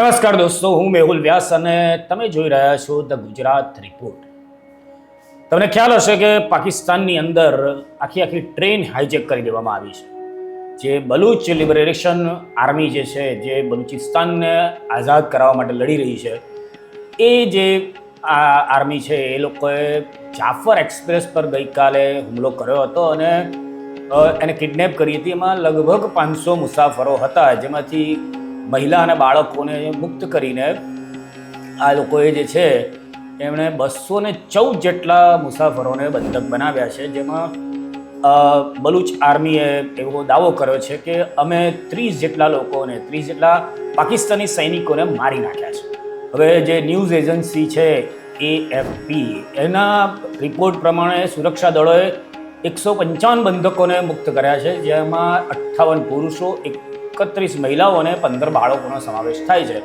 નમસ્કાર દોસ્તો, હું મેહુલ વ્યાસ અને તમે જોઈ રહ્યા છો ધ ગુજરાત રિપોર્ટ તમને ખ્યાલ હશે કે પાકિસ્તાનની અંદર આખી આખી ટ્રેન હાઈજેક કરી દેવામાં આવી છે. જે બલુચ લિબરેશન આર્મી જે છે, જે બલુચિસ્તાનને આઝાદ કરાવવા માટે લડી રહી છે, એ જે આ આર્મી છે, એ લોકોએ જાફર એક્સપ્રેસ પર ગઈકાલે હુમલો કર્યો હતો અને એને કિડનેપ કરી હતી. એમાં લગભગ પાંચસો મુસાફરો હતા, જેમાંથી મહિલા અને બાળકોને મુક્ત કરીને આ લોકોએ જે છે, એમણે બસો ને ચૌદ જેટલા મુસાફરોને બંધક બનાવ્યા છે, જેમાં બલુચ આર્મીએ એવો દાવો કર્યો છે કે અમે ત્રીસ જેટલા લોકોને, ત્રીસ જેટલા પાકિસ્તાની સૈનિકોને મારી નાખ્યા છે. હવે જે ન્યૂઝ એજન્સી છે, એએફપી, એના રિપોર્ટ પ્રમાણે સુરક્ષા દળોએ એકસો પંચાવન બંધકોને મુક્ત કર્યા છે, જેમાં અઠ્ઠાવન પુરુષો એકત્રીસ મહિલાઓ અને પંદર બાળકોનો સમાવેશ થાય છે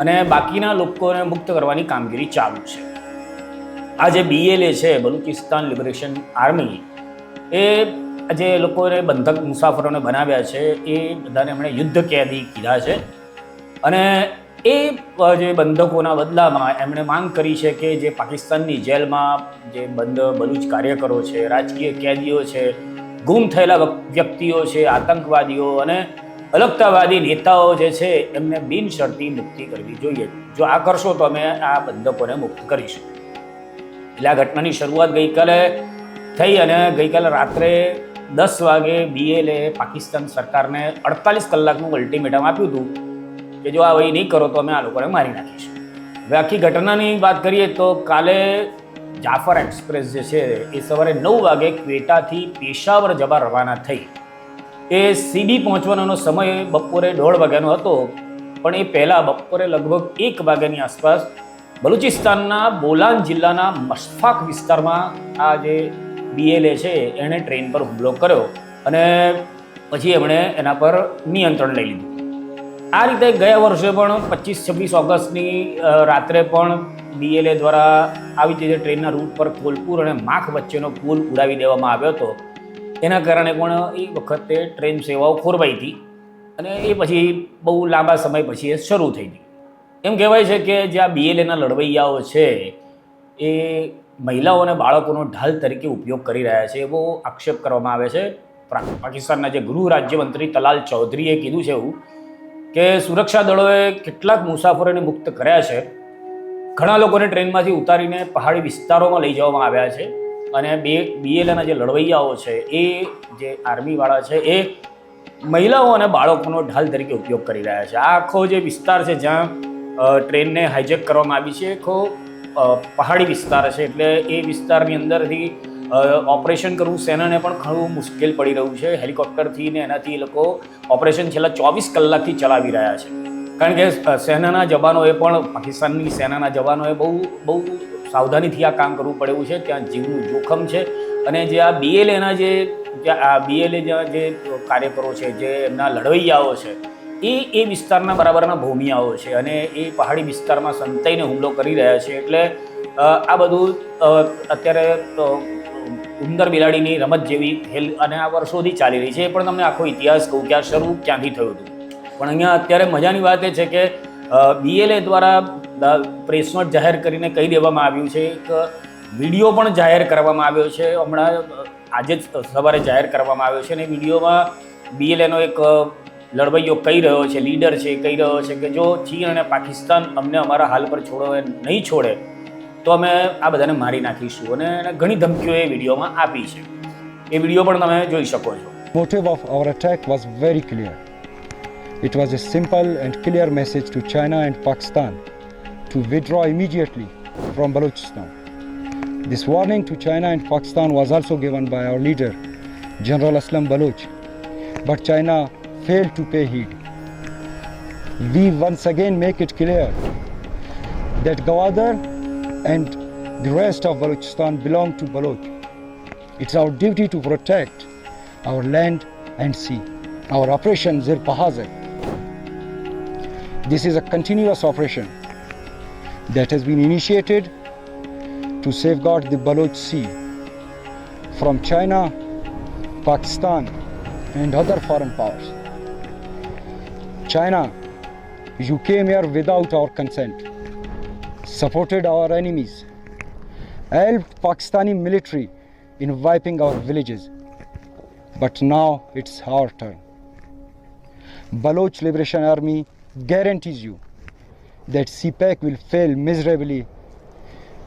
અને બાકીના લોકોને મુક્ત કરવાની કામગીરી ચાલુ છે. આ જે બીએલએ છે, બલુચિસ્તાન લિબરેશન આર્મી, એ જે લોકોને બંધક મુસાફરોને બનાવ્યા છે, એ બધાને એમણે યુદ્ધ કેદી કીધા છે અને એ જે બંધકોના બદલામાં એમણે માંગ કરી છે કે જે પાકિસ્તાનની જેલમાં જે બંધ બલુચ કાર્યકરો છે, રાજકીય કેદીઓ છે, ગુમ થયેલા વ્યક્તિઓ છે, આતંકવાદીઓ અને અલગતાવાદી નેતાઓ જે છે, એમને બિનશરતી મુક્તિ કરવી જોઈએ. જો આ કરશો તો અમે આ બંધકોને મુક્ત કરીશું. એટલે આ ઘટનાની શરૂઆત ગઈકાલે થઈ અને ગઈકાલે રાત્રે દસ વાગે બીએલએ પાકિસ્તાન સરકારને અડતાલીસ કલાકનું અલ્ટિમેટમ આપ્યું હતું કે જો આ વહી નહીં કરો તો અમે આ લોકોને મારી નાખીશું. હવે આખી ઘટનાની વાત કરીએ તો કાલે જાફર એક્સપ્રેસ જે છે, એ સવારે નવ વાગે ક્વેટાથી પેશાવર જવા રવાના થઈ. એ સીડી પહોંચવાનો સમય બપોરે દોઢ વાગ્યાનો હતો, પણ એ પહેલાં બપોરે લગભગ એક વાગ્યાની આસપાસ બલુચિસ્તાનના બોલાન જિલ્લાના મશફાક વિસ્તારમાં આ જે બીએલએ છે, એણે ટ્રેન પર હુમલો કર્યો અને પછી એમણે એના પર નિયંત્રણ લઈ લીધું. આ રીતે ગયા વર્ષે પણ પચીસ છવ્વીસ ઓગસ્ટની રાત્રે પણ બીએલએ દ્વારા આવી રીતે ટ્રેનના રૂટ પર કોલપુર અને માખ વચ્ચેનો પુલ ઉડાવી દેવામાં આવ્યો હતો. એના કારણે પણ એ વખતે ટ્રેન સેવાઓ ખોરવાઈ હતી અને એ પછી બહુ લાંબા સમય પછી એ શરૂ થઈ હતી એમ કહેવાય છે કે જે આ બીએલએના લડવૈયાઓ છે, એ મહિલાઓ અને બાળકોનો ઢાલ તરીકે ઉપયોગ કરી રહ્યા છે, એવો આક્ષેપ કરવામાં આવે છે. પાકિસ્તાનના જે ગૃહ રાજ્યમંત્રી તલાલ ચૌધરીએ કીધું છે એવું કે સુરક્ષા દળોએ કેટલાક મુસાફરોને મુક્ત કર્યા છે. ઘણા લોકોને ટ્રેનમાંથી ઉતારીને પહાડી વિસ્તારોમાં લઈ જવામાં આવ્યા છે. અને બે બીએલએના જે લડવૈયાઓ છે, એ જે આર્મીવાળા છે, એ મહિલાઓ અને બાળકોનો ઢાલ તરીકે ઉપયોગ કરી રહ્યા છે. આખો જે વિસ્તાર છે, જ્યાં ટ્રેનને હાઇજેક કરવામાં આવી છે, આખો પહાડી વિસ્તાર છે, એટલે એ વિસ્તારની અંદરથી ઓપરેશન કરવું સેનાને પણ ઘણું મુશ્કેલ પડી રહ્યું છે. હેલિકોપ્ટરથી ને એનાથી એ લોકો ઓપરેશન છેલ્લા ચોવીસ કલાકથી ચલાવી રહ્યા છે. કારણ કે સેનાના જવાનોએ પણ પાકિસ્તાનની સેનાના જવાનોએ બહુ બહુ સાવધાનીથી આ કામ કરવું પડે છે, ત્યાં જીવનું જોખમ છે. અને જે આ બીએલએના જે આ બીએલએ જે કાર્યકરો છે, જે એમના લડવૈયાઓ છે, એ એ વિસ્તારના બરાબરના ભૂમિયાઓ છે. અને એ પહાડી વિસ્તારમાં સંતાઈને હુમલો કરી રહ્યા છે. એટલે આ બધું અત્યારે ઉંદર બિલાડીની રમત જેવી ખેલ અને આ વર્ષોથી ચાલી રહી છે. એ પણ તમને આખો ઇતિહાસ કહું કે આ શરૂ ક્યાંથી થયું હતું. પણ અહીંયા અત્યારે મજાની વાત એ છે કે બીએલએ દ્વારા પ્રેસ નોટ જાહેર કરીને કહી દેવામાં આવ્યું છે એક વીડિયો પણ જાહેર કરવામાં આવ્યો છે. હમણાં આજે જ સવારે જાહેર કરવામાં આવ્યો છે અને વિડીયોમાં બીએલએનો એક અ, લડવૈયો કહી રહ્યો છે લીડર છે કહી રહ્યો છે કે જો ચીન અને પાકિસ્તાન અમને અમારા હાલ પર છોડો નહીં છોડે તો અમે આ બધાને મારી નાખીશું અને એને ઘણી ધમકીઓ એ વિડીયોમાં આપી છે. એ વીડિયો પણ તમે જોઈ શકો છો. Motive of our attack was very clear It was a simple and clear message to China and Pakistan. To withdraw immediately from Balochistan. This warning to China and Pakistan was also given by our leader, General Aslam Baloch, but China failed to pay heed. We once again make it clear that Gawadar and the rest of Balochistan belong to Baloch. It's our duty to protect our land and sea. Our operation Zir. This is a continuous operation that has been initiated to safeguard the Baloch Sea from China, Pakistan, and other foreign powers. China You came here without our consent, supported our enemies, helped Pakistani military in wiping our villages. But now it's our turn. Baloch Liberation Army guarantees you that CPAC will fail miserably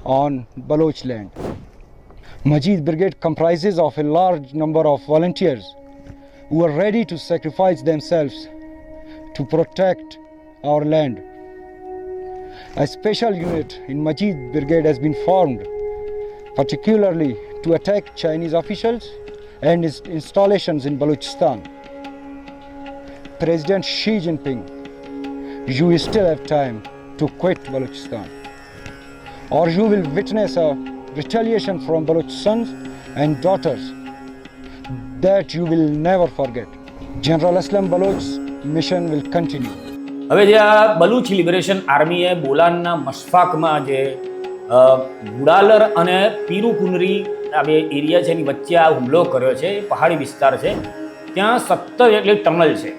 on Baloch land. Majid Brigade comprises of a large number of volunteers who are ready to sacrifice themselves to protect our land. A special unit in Majid Brigade has been formed, particularly to attack Chinese officials and installations in Balochistan. President Xi Jinping, you still have time to quit Balochistan, or you will witness a retaliation from Baloch sons and daughters that you will never forget. General Aslam Baloch's mission will continue. હવે જે આ Baloch liberation આર્મીએ બોલાનના મશફાકમાં જે ગુડાલર અને પીરુકુનરી આ બે area છે એની વચ્ચે આ હુમલો કર્યો છે પહાડી વિસ્તાર છે ત્યાં સત્તર જેટલી ટનલ છે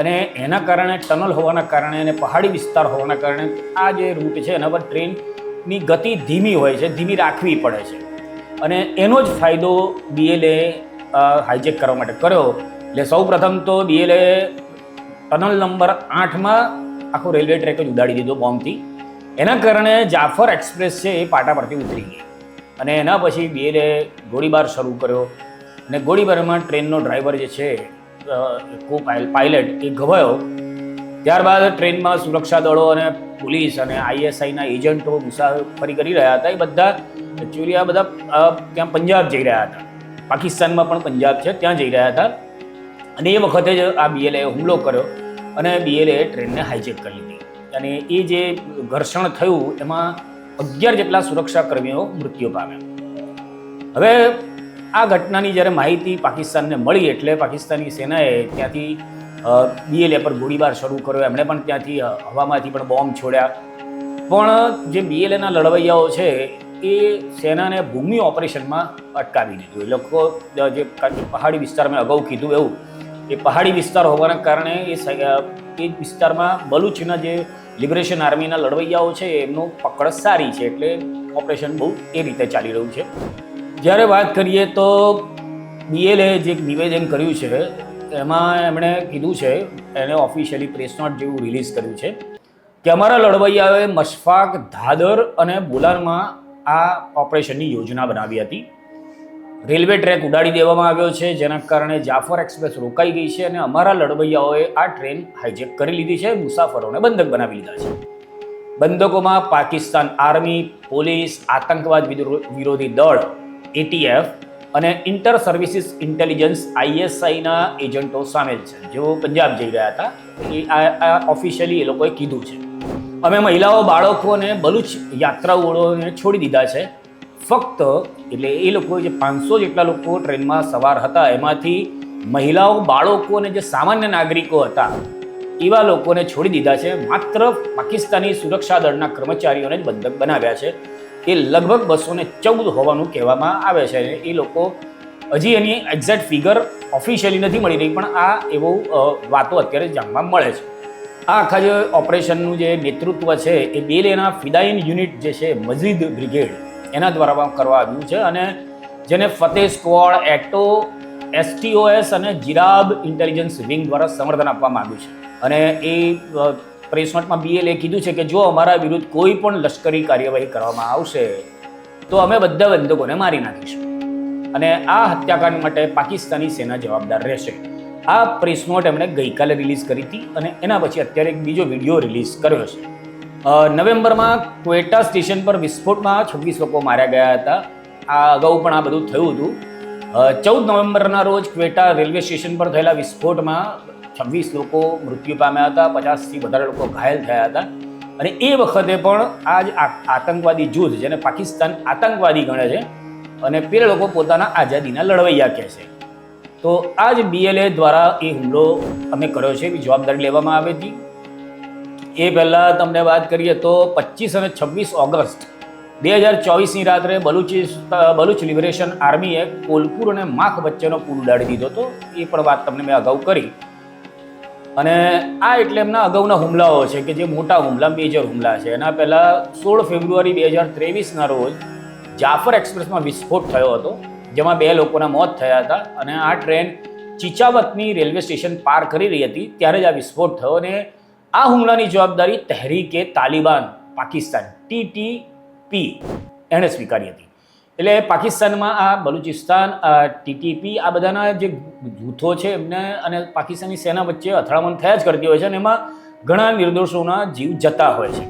અને એના કારણે ટનલ હોવાના કારણે અને પહાડી વિસ્તાર હોવાના કારણે આ જે રૂટ છે, એના પર ટ્રેનની ગતિ ધીમી હોય છે, ધીમી રાખવી પડે છે. અને એનો જ ફાયદો બીએલએ હાઈજેક કરવા માટે કર્યો. એટલે સૌ પ્રથમ તો બીએલએ ટનલ નંબર આઠમાં આખો રેલવે ટ્રેક જ ઉડાડી દીધો બોમ્બથી. એના કારણે જાફર એક્સપ્રેસ છે એ પાટા પરથી ઉતરી ગઈ. અને એના પછી બીએલએ ગોળીબાર શરૂ કર્યો. અને ગોળીબારમાં ટ્રેનનો ડ્રાઈવર જે છે કો પાયલટ એ ઘવાયો ત્યારબાદ ટ્રેનમાં સુરક્ષા દળો અને પોલીસ અને આઈએસઆઈના એજન્ટો મુસાફરી કરી રહ્યા હતા. એ બધા એકચ્યુઅલી બધા ત્યાં પંજાબ જઈ રહ્યા હતા. પાકિસ્તાનમાં પણ પંજાબ છે, ત્યાં જઈ રહ્યા હતા. અને એ વખતે જ આ બીએલએ હુમલો કર્યો અને બીએલએ ટ્રેનને હાઈજેક કરી લીધી. અને એ જે ઘર્ષણ થયું, એમાં અગિયાર જેટલા સુરક્ષા કર્મીઓ મૃત્યુ પામ્યા. હવે આ ઘટનાની જ્યારે માહિતી પાકિસ્તાનને મળી એટલે પાકિસ્તાની સેનાએ ત્યાંથી બીએલએ પર ગોળીબાર શરૂ કર્યો. એમણે પણ ત્યાંથી હવામાંથી પણ બોમ્બ છોડ્યા. પણ જે બીએલએના લડવૈયાઓ છે, એ સેનાને ભૂમિ ઓપરેશનમાં અટકાવી દીધું. એ લોકો જે પહાડી વિસ્તારમાં અગાઉ કીધું એવું, એ પહાડી વિસ્તાર હોવાના કારણે એ એ વિસ્તારમાં બલુચના જે લિબરેશન આર્મીના લડવૈયાઓ છે, એમનું પકડ સારી છે. એટલે ઓપરેશન બહુ એ રીતે ચાલી રહ્યું છે. જ્યારે વાત કરીએ તો બીએલએ જે એક નિવેદન કર્યું છે, એમાં એમણે કીધું છે, એને ઓફિશિયલી પ્રેસ નોટ જેવું રિલીઝ કર્યું છે, કે અમારા લડવૈયાઓએ મશફાક, ધાદર અને બોલાનમાં આ ઓપરેશનની યોજના બનાવી હતી. રેલવે ટ્રેક ઉડાડી દેવામાં આવ્યો છે, જેના કારણે જાફર એક્સપ્રેસ રોકાઈ ગઈ છે અને અમારા લડવૈયાઓએ આ ટ્રેન હાઈજેક કરી લીધી છે, મુસાફરોને બંધક બનાવી લીધા છે. બંધકોમાં પાકિસ્તાન આર્મી, પોલીસ, આતંકવાદ વિરોધી દળ એટીએફ અને ઇન્ટર સર્વિસીસ ઇન્ટેલિજન્સ આઈએસઆઈના એજન્ટો સામેલ છે. જેઓ પંજાબ જઈ રહ્યા હતા. એ આ ઓફિશિયલી એ લોકોએ કીધું છે. અમે મહિલાઓ, બાળકો અને બલુચ યાત્રાળુઓને છોડી દીધા છે. ફક્ત એટલે એ લોકો જે પાંચસો જેટલા લોકો ટ્રેનમાં સવાર હતા, એમાંથી મહિલાઓ, બાળકો અને જે સામાન્ય નાગરિકો હતા, એવા લોકોને છોડી દીધા છે. માત્ર પાકિસ્તાની સુરક્ષા દળના કર્મચારીઓને જ બંધક બનાવ્યા છે. એ લગભગ બસો ને ચૌદ હોવાનું કહેવામાં આવે છે એ લોકો હજી એની એક્ઝેક્ટ ફિગર ઓફિશિયલી નથી મળી રહી, પણ આ એવો વાતો અત્યારે જાણવા મળે છે. આ આખા જે ઓપરેશનનું જે નેતૃત્વ છે, એ બેલેના ફિદાઈન યુનિટ જે છે મસ્જિદ બ્રિગેડ એના દ્વારા કરવા આવ્યું છે અને જેને ફતેહ સ્ક્વોડ એટો, એસટીઓએસ અને જીરાબ ઇન્ટેલિજન્સ વિંગ દ્વારા સમર્થન આપવામાં આવ્યું છે. અને એ પ્રેસ નોટમાં બીએલએ કીધું છે કે જો અમારા વિરુદ્ધ કોઈ પણ લશ્કરી કાર્યવાહી કરવામાં આવશે, તો અમે બધા બંધકોને મારી નાખીશું. અને આ હત્યાકાંડ માટે પાકિસ્તાની સેના જવાબદાર રહેશે. આ પ્રેસ નોટ એમણે ગઈકાલે રિલીઝ કરી હતી અને એના પછી અત્યારે એક બીજો વીડિયો રિલીઝ કર્યો છે. નવેમ્બરમાં ક્વેટા સ્ટેશન પર વિસ્ફોટમાં છવ્વીસ લોકો માર્યા ગયા હતા. આ અગાઉ પણ આ બધું થયું હતું. ચૌદ નવેમ્બરના રોજ ક્વેટા રેલવે સ્ટેશન પર થયેલા વિસ્ફોટમાં છવ્વીસ લોકો મૃત્યુ પામ્યા હતા, પચાસથી વધારે લોકો ઘાયલ થયા હતા. અને એ વખતે પણ આ જ આતંકવાદી જૂથ, જેને પાકિસ્તાન આતંકવાદી ગણે છે, અને પેલા લોકો પોતાના આઝાદીના લડવૈયા કહે છે. તો આ જ બીએલએ દ્વારા એ હુમલો અમે કર્યો છે એવી જવાબદારી લેવામાં આવી હતી. એ પહેલાં તમને વાત કરીએ તો પચીસ અને છવ્વીસ ઓગસ્ટ બે હજાર ચોવીસની રાત્રે બલુચિસ બલુચ લિબરેશન આર્મીએ કોલપુર અને માખ વચ્ચેનો પુલ ઉડાડી દીધો હતો. એ પણ વાત તમને મેં અગાઉ કરી. અને આ એટલે એમના અગાઉના હુમલાઓ છે કે જે મોટા હુમલા મેજર હુમલા છે. એના પહેલાં સોળ ફેબ્રુઆરી બે હજાર ત્રેવીસના રોજ જાફર એક્સપ્રેસમાં વિસ્ફોટ થયો હતો, જેમાં બે લોકોના મોત થયા હતા અને આ ટ્રેન ચિચાવતની રેલવે સ્ટેશન પાર કરી રહી હતી, ત્યારે જ આ વિસ્ફોટ થયો અને આ હુમલાની જવાબદારી તહેરીકે તાલિબાન, પાકિસ્તાન ટીટીપી એણે સ્વીકારી હતી. એટલે પાકિસ્તાનમાં આ બલુચિસ્તાન ટીટીપી, આ બધાના જે જૂથો છે એમને અને પાકિસ્તાની સેના વચ્ચે અથડામણ થયા જ કરતી હોય છે અને એમાં ઘણા નિર્દોષોના જીવ જતા હોય છે.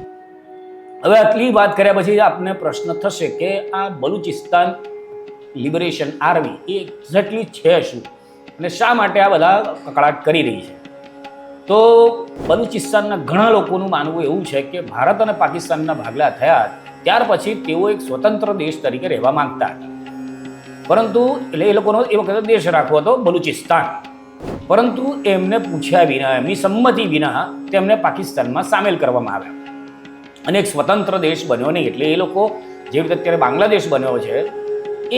હવે આટલી વાત કર્યા પછી આપને પ્રશ્ન થશે કે આ બલુચિસ્તાન લિબરેશન આર્મી એ એક્ઝેક્ટલી છે શું? અને શા માટે આ બધા કકળાટ કરી રહી છે? તો બલુચિસ્તાનના ઘણા લોકોનું માનવું એવું છે કે ભારત અને પાકિસ્તાનના ભાગલા થયા ત્યાર પછી તેઓ એક સ્વતંત્ર દેશ તરીકે રહેવા માંગતા હતા. પરંતુ એટલે એ લોકોનો એ વખતે દેશ રાખવો હતો બલુચિસ્તાન. પરંતુ એમને પૂછ્યા વિના, એમની સંમતિ વિના તેમને પાકિસ્તાનમાં સામેલ કરવામાં આવ્યા. અને એક સ્વતંત્ર દેશ બન્યો નહીં એટલે એ લોકો જે રીતે અત્યારે બાંગ્લાદેશ બન્યો છે,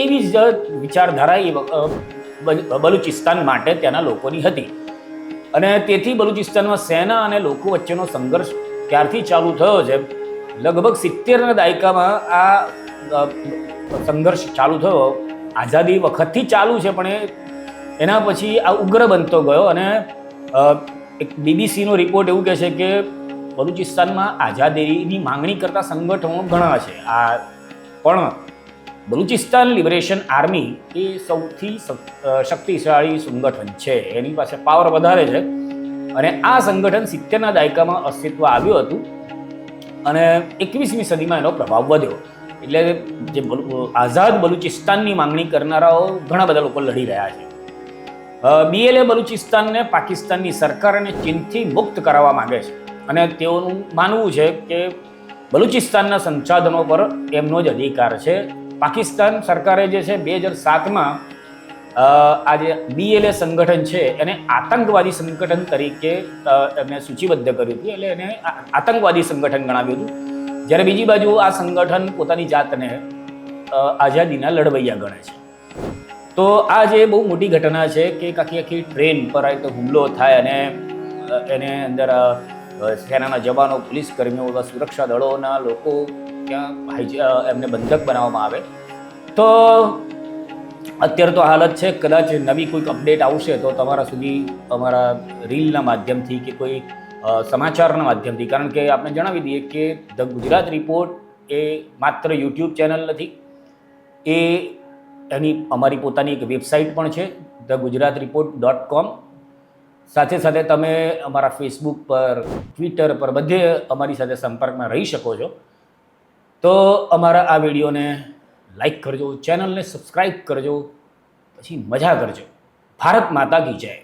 એવી જ વિચારધારા એ બલુચિસ્તાન માટે ત્યાંના લોકોની હતી. અને તેથી બલુચિસ્તાનમાં સેના અને લોકો વચ્ચેનો સંઘર્ષ ક્યારથી ચાલુ થયો છે. લગભગ સિત્તેરના દાયકામાં આ સંઘર્ષ ચાલુ થયો. આઝાદી વખતથી ચાલુ છે, પણ એ, એના પછી આ ઉગ્ર બનતો ગયો અને એક બીબીસીનો રિપોર્ટ એવું કહે છે કે બલુચિસ્તાનમાં આઝાદીની માંગણી કરતા સંગઠનો ઘણા છે. આ પણ બલુચિસ્તાન લિબરેશન આર્મી એ સૌથી શક્તિશાળી સંગઠન છે. એની પાસે પાવર વધારે છે. અને આ સંગઠન સિત્તેરના દાયકામાં અસ્તિત્વ આવ્યું હતું. અને એકવીસમી સદીમાં એનો પ્રભાવ વધ્યો. એટલે જે આઝાદ બલુચિસ્તાનની માંગણી કરનારાઓ ઘણા બધા લોકો લડી રહ્યા છે. બીએલએ બલુચિસ્તાનને પાકિસ્તાનની સરકાર અને ચીનથી મુક્ત કરાવવા માગે છે. અને તેઓનું માનવું છે કે બલુચિસ્તાનના સંસાધનો પર એમનો જ અધિકાર છે. પાકિસ્તાન સરકારે જે છે બે હજાર સાતમાં આ જે બીએલએ સંગઠન છે, એને આતંકવાદી સંગઠન તરીકે એમને સૂચિબદ્ધ કર્યું હતું. એટલે એને આતંકવાદી સંગઠન ગણાવ્યું હતું. જ્યારે બીજી બાજુ આ સંગઠન પોતાની જાતને આઝાદીના લડવૈયા ગણે છે. તો આ જે બહુ મોટી ઘટના છે કે એક આખી આખી ટ્રેન પર આ હુમલો થાય અને એને અંદર સેનાના જવાનો, પોલીસ કર્મીઓ એવા સુરક્ષા દળોના લોકો ત્યાં એમને બંધક બનાવવામાં આવે. તો અત્યારે તો હાલત છે, કદાચ નવી કોઈક અપડેટ આવશે તો તમારા સુધી અમારા રીલના માધ્યમથી કે કોઈ સમાચારના માધ્યમથી. કારણ કે આપણે જણાવી દઈએ કે ધ ગુજરાત રિપોર્ટ એ માત્ર યુટ્યુબ ચેનલ નથી, એ એની અમારી પોતાની એક વેબસાઇટ પણ છે the Gujarat report dot com સાથે સાથે તમે અમારા ફેસબુક પર ટ્વિટર પર બધે અમારી સાથે સંપર્કમાં રહી શકો છો. તો અમારા આ વિડીયોને લાઈક કરજો ચેનલને સબસ્ક્રાઈબ કરજો પછી મજા કરજો. ભારત માતા કી જય.